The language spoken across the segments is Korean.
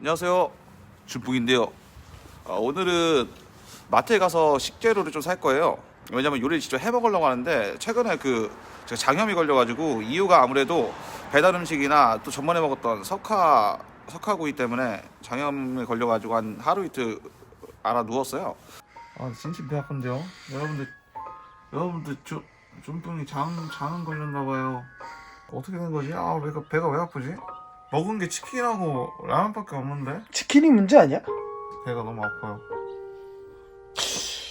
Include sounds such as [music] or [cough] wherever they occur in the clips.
안녕하세요. 준풍인데요. 어, 오늘은 마트에 가서 식재료를 좀 살 거예요. 왜냐면 요리를 직접 해 먹으려고 하는데 최근에 그 제가 장염이 걸려가지고 이유가 아무래도 배달 음식이나 또 전번에 먹었던 석화 석화구이 때문에 장염에 걸려가지고 한 하루 이틀 알아 누웠어요. 아 진짜 배 아픈데요. 여러분들 여러분들 좀 준풍이 장 장염 걸렸나 봐요. 어떻게 된 거지? 아 배가 배가 왜 아프지? 먹은 게 치킨하고 라면밖에 없는데 치킨이 문제 아니야? 배가 너무 아파요.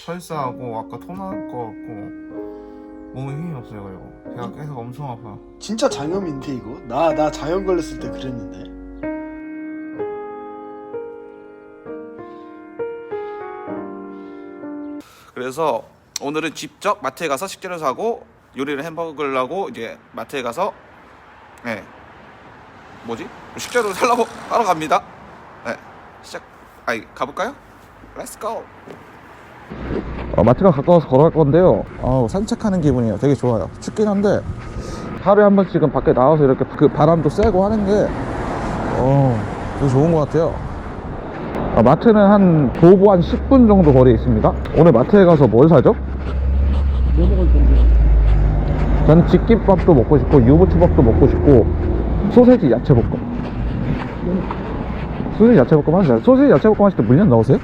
설사하고 아까 토 나올 것 같고 몸에 힘이 없어요 그리고 배가 계속 엄청 아파요. 진짜 장염인데 이거? 나 나 장염 걸렸을 때 그랬는데. 그래서 오늘은 직접 마트에 가서 식재료 사고 요리를 해 먹으려고 이제 마트에 가서 네 뭐지 식재료 살라고 따러 갑니다. 네 시작 아이 가볼까요? Let's go. 어, 마트가 가까워서 걸어갈 건데요. 어, 산책하는 기분이에요. 되게 좋아요. 춥긴 한데 하루에 한 번씩은 밖에 나와서 이렇게 그 바람도 쐬고 하는 게 어, 되게 좋은 것 같아요. 아, 마트는 한 도보 한 10분 정도 거리에 있습니다. 오늘 마트에 가서 뭘 사죠? 뭐 먹을 건데? 저는 집김밥도 먹고 싶고 유부초밥도 먹고 싶고 소세지 야채 볶음. 소세지 야채 볶음 하세요. 소세지 야채 볶음 하실 때 물엿 넣으세요?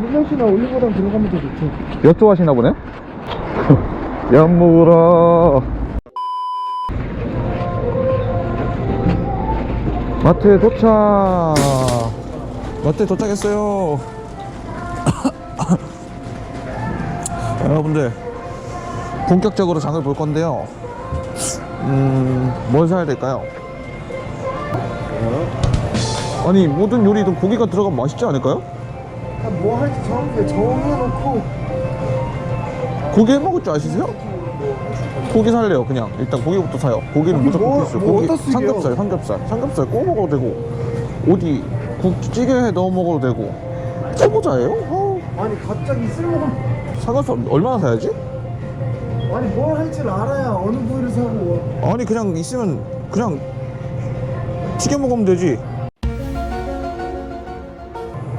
물엿이나 올리고당 들어가면 더 좋죠. 엿 좋아하시나 보네? [laughs] 엿 먹으라. 마트에 도착. 마트에 도착했어요. [coughs] 여러분들, 본격적으로 장을 볼 건데요. 음, 뭘 사야 될까요? 아니, 모든 요리도 고기가 들어가면 맛있지 않을까요? 아, 뭐 할지 정하게 정해놓고 고기 해 먹을 줄 아시세요? 고기 살래요 그냥 일단 고기부터 사요 고기는 고기 무조건 뭐- 필수 뭐 고기 어디다 쓰게요? 삼겹살 삼겹살 삼겹살 구워 먹어도 되고 어디 국찌개에 넣어 먹어도 되고 초보자예요? 어, 아니 갑자기 쓸모가 삼겹살 얼마나 사야지? 아니 뭘 할줄 알아야 어느 부위를 사고 아니 그냥 있으면 그냥 튀겨 먹으면 되지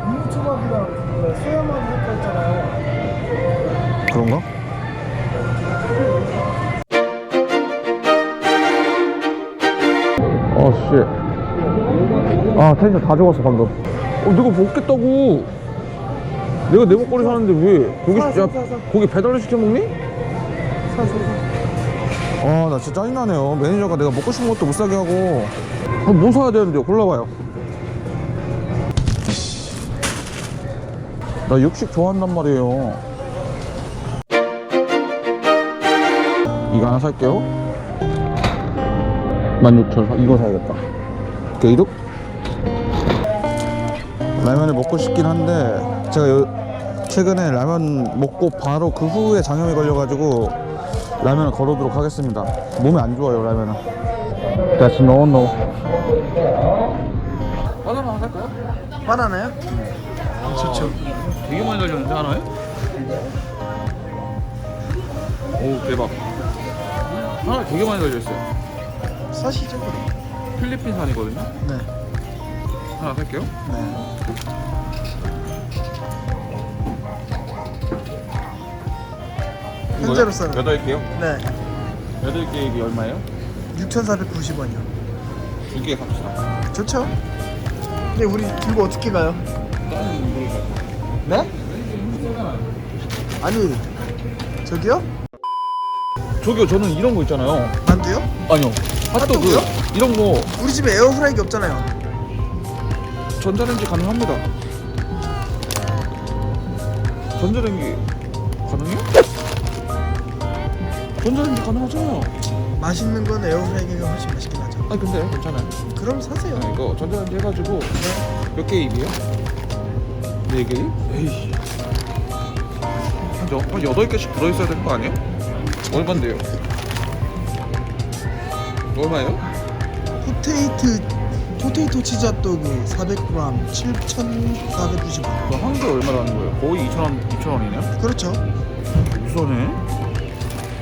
유부초밥이랑 그 소야만 할거 있잖아요. 그런가? 어 씨 아 텐션 다 죽었어 방금 어 내가 먹겠다고 내가 내 먹거리 사는데 왜 고기 사, 사, 야 사, 사. 고기 배달로 시켜 먹니? 사서 아나 진짜 짜증나네요 매니저가 내가 먹고 싶은 것도 못 사게 하고 아, 뭐 사야 되는데요 골라봐요. 나 육식 좋아한단 말이에요. 이거 하나 살게요. 16,000원 이거 사야겠다. 게이득? 라면을 먹고 싶긴 한데 제가 요- 최근에 라면 먹고 바로 그 후에 장염이 걸려가지고 라면을 걸어도록 하겠습니다. 몸에 안 좋아요 라면은. That's no no 바나나 하나 살까요? 바나나요? 좋죠. 되게 많이 달렸는데 하나에? 오 대박 하나 되게 많이 달려있어요 사시죠 그럼. 필리핀산이거든요 네. 하나 살게요 네. 현재로 써요. 여덟 개요? 네. 여덟 개 이게 얼마예요? 6,490원이요. 두개 갑시다 좋죠? 근데 우리 들고 어떻게 가요? 네? 아니 저기요? 저기요 저는 이런 거 있잖아요 만두요? 아니요 핫도그 핫도그요? 이런 거 우리 집에 에어프라이기 없잖아요. 전자레인지 가능합니다 전자레인지 가능해요? 전자레인지 가능하잖아요 맛있는 건 에어프라이기가 훨씬 맛있긴 하죠. 아 근데 괜찮아요 그럼 사세요. 아, 이거 전자레인지 해가지고 몇 개 입이에요? 네 개? 입? 에이 한, 여, 한 여덟 개씩 들어있어야 되는 거 아니에요? 얼만데요? 얼마예요? 포테이트 포테이토 치즈 핫도그 400g 7,490원. 그한개 얼마라는 거예요? 거의 2,000원, 2,000원이네요? 그렇죠. 우선은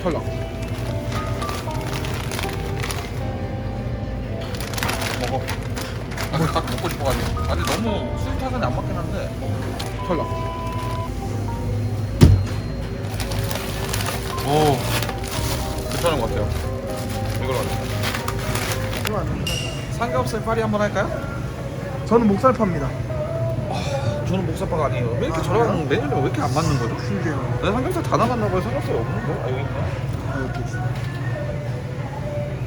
탈락 너무 술 타선이 안 맞긴 한데. 털라. 오, 괜찮은 것 같아요. 이걸로 하자. 그거 안 됩니다. 삼겹살 파리 한번 할까요? 저는 목살 팝니다. 저는 목살파가 아니에요. 왜 이렇게 아, 저랑 메뉴가 왜 이렇게 안 맞는 거죠? 그러게요. 내 삼겹살 다 나갔나 봐요. 삼겹살 없는 거? 아, 여기 있나? 아, 이렇게 있어.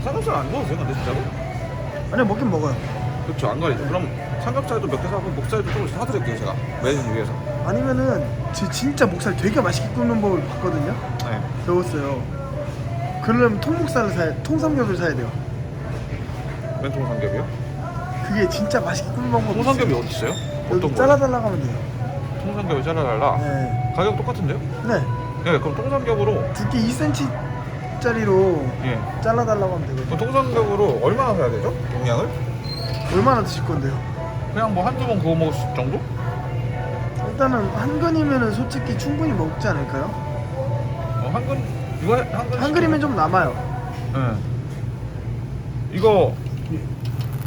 삼겹살 안 되나, 근데 진짜로? 아니 먹긴 먹어요. 그렇죠, 안 가리죠. 그럼 삼겹살도 몇 개 사고 목살도 조금씩 사드릴게요, 제가. 메뉴 위해서. 아니면은 지- 진짜 목살 되게 맛있게 굽는 법을 봤거든요. 네. 배웠어요. 그러려면 통목살을 사야, 통삼겹을 사야 돼요. 왼통 삼겹이요? 그게 진짜 맛있게 굽는 방법이 통삼겹이 있어요. 어디 있어요? 여기 어떤 거? 잘라달라고 하면 돼요. 통삼겹을 잘라달라. 네. 가격 똑같은데요? 네. 네, 그럼 통삼겹으로 두께 2cm짜리로 예. 잘라달라고 하면 되거든요. 그럼 통삼겹으로 얼마나 사야 되죠? 용량을? 얼마나 드실 건데요? 그냥 뭐 한두 번 구워 먹을 수 정도? 일단은 한 근이면은 솔직히 충분히 먹지 않을까요? 어, 한 근, 이거 한 근? 한 근이면 좀 남아요. 네. 이거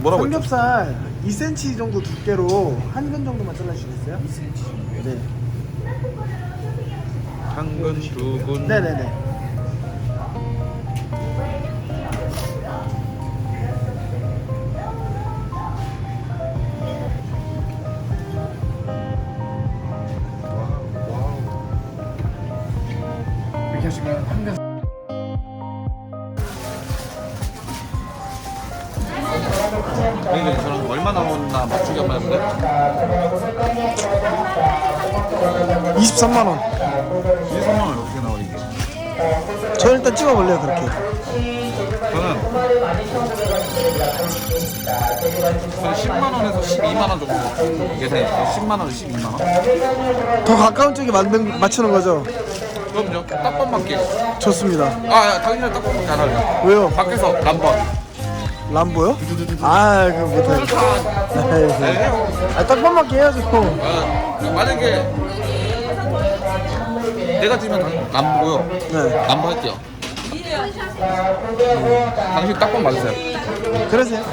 뭐라고 했죠? 삼겹살 2cm 정도 두께로 한 근 정도만 잘라주시겠어요? 2cm. 네. 한 근, 두 근. 네네네. 저는 얼마 나오나 맞추기 한번 해볼래? 23만 원. 1, 3만 원 어떻게 나와 이게? 저 일단 찍어볼래요 그렇게. 저는 저는 10만 원에서 12만 원 정도 예산이 10만 원, 12만 원. 더 가까운 쪽에 만든 맞추는 거죠? 그럼요. 딱밤 맞기. 좋습니다. 아, 당신은 딱밤 맞기 안 할래. 왜요? 밖에서 람번. 람보요? 아 그거 못해요. 네. 아 딱밤 맞게 해야죠. 어, 만약에 내가 지면 당- 람보고요. 네. 람보 할게요. 음, 당신 딱밤 맞으세요. 그러세요.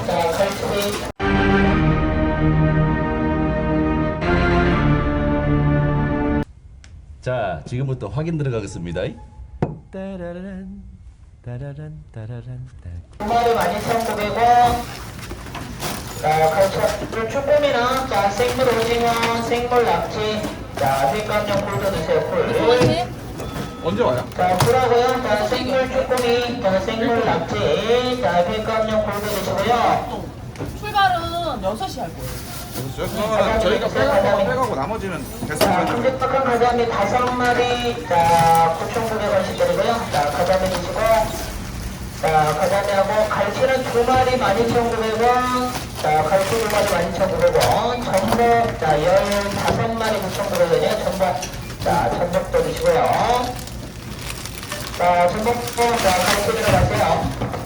자, 지금부터 확인 들어가겠습니다. 따라란 따라란 따라란 따. 마리 12,900원. 자, 갈치 쭈꾸미나 자, 생물 오징어, 생물 낙지. 자, 횟감용 굴도 드세요, 굴. 언제 와요? 자, 굴하고요. 자, 생물 쭈꾸미, 자, 생물 낙지. 자, 횟감용 굴도 드시고요. 출발은 6시 할 거예요. 그러면 저희가 빼가고, 빼가고 나머지는 자, 계산하죠. 큼직박한 가자미 다섯 마리. 자, 9,900원씩 드리고요. 자, 가자미 드시고. 자, 가자미하고 갈치는 두 마리 12,900원. 자, 갈치 두 마리 12,900원. 전복, 자, 15마리 9,900원이요. 전복. 자, 전복도 드시고요. 자, 전복도, 자, 갈치 들어가세요.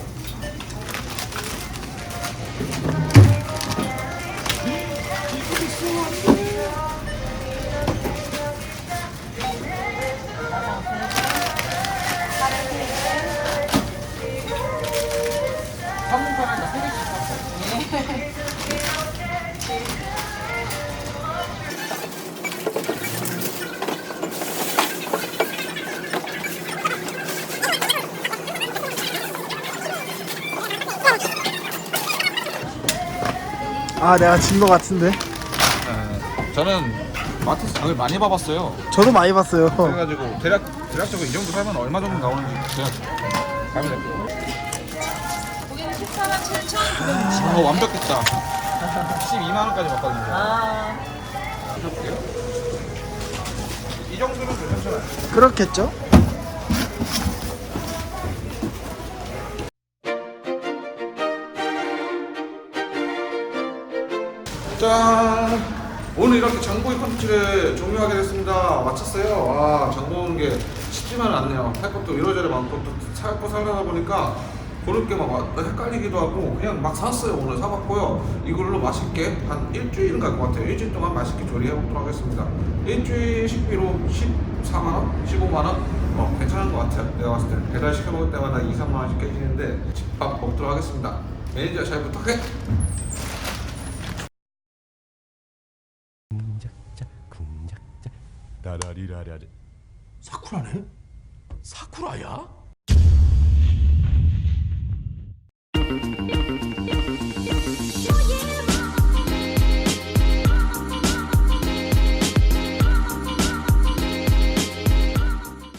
아 내가 진 거 같은데. 네. 저는 마트에서 장을 많이 봐봤어요. 저도 많이 봤어요. 그래가지고 대략 대략적으로 이 정도 사면 얼마 정도 나오는지 제가 감이 잡고. 거기는 14만 7천 어 완벽했다. 12만 원까지 봤거든요. 아, 해볼게요. 이 정도면 괜찮아요. 그렇겠죠? 이렇게 장보기 컨텐츠를 종료하게 됐습니다. 마쳤어요. 와, 장보는 게 쉽지만은 않네요. 할 것도 이러저러 많고 또살거 살다 보니까 고를 게막 헷갈리기도 하고 그냥 막 샀어요. 오늘 사봤고요. 이걸로 맛있게 한 일주일은 갈 것 같아요. 일주일 동안 맛있게 조리해 보도록 하겠습니다. 일주일 식비로 14만 원, 15만 원, 어 괜찮은 것 같아요. 내가 봤을 때 배달 시켜 먹을 때마다 2, 3만 원씩 깨지는데 집밥 먹도록 하겠습니다. 매니저 잘 부탁해. 따라리라라리. 사쿠라네? 사쿠라야?